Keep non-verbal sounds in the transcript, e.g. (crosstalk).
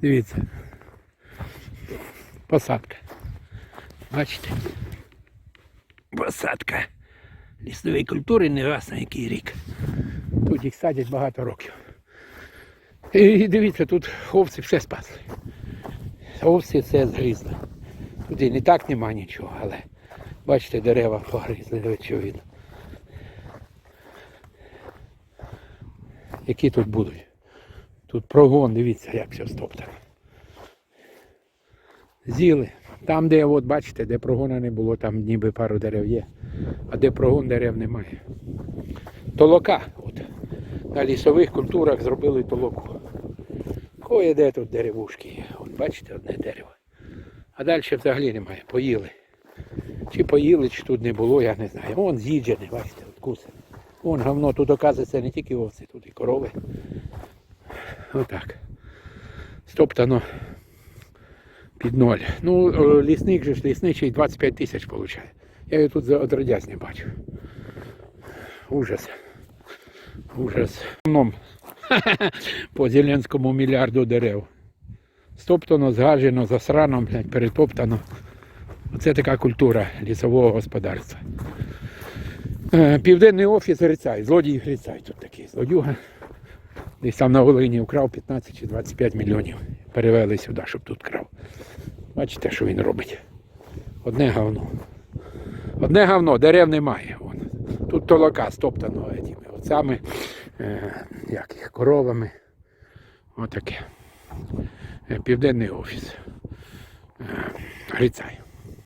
Дивіться. Посадка. Бачите? Посадка. Лісової культури не раз на який рік. Тут їх садять багато років. І дивіться, тут овці все спасли. Овці все згрізли. Тут і не так нема нічого, але бачите, дерева погризли, ось що видно. Які тут будуть? Тут прогон, дивіться, як все стоптано. Зіли. Там, де, от бачите, де прогона не було, там ніби пару дерев є. А де прогон дерев немає. Толока. От. На лісових культурах зробили толоку. Кое де тут деревушки є. От бачите, одне дерево. А далі взагалі немає. Поїли. Чи поїли, чи тут не було, я не знаю. Вон з'їджене, бачите, вкуси. Вон говно, тут оказується не тільки овці, тут і корови. Отак. Стоптано під ноль. Ну, е, лісник же ж лісничий 25 тисяч получає. Я його тут отродясь не бачу. Ужас. Ужас. (laughs) По Зеленському мільярду дерев. Стоптано, згажено, засрано, блядь, перетоптано. Оце така культура лісового господарства. Е, Південний офіс Грицай, злодій Грицай тут такий злодюга. Десь там на Волині вкрав 15 чи 25 мільйонів. Перевели сюди, щоб тут крав. Бачите, що він робить? Одне говно. Одне говно, дерев немає. Вон. Тут толока стоптано этими оцями, е, як їх, коровами. Отаке. Е, Південний офіс. Е, Грицай.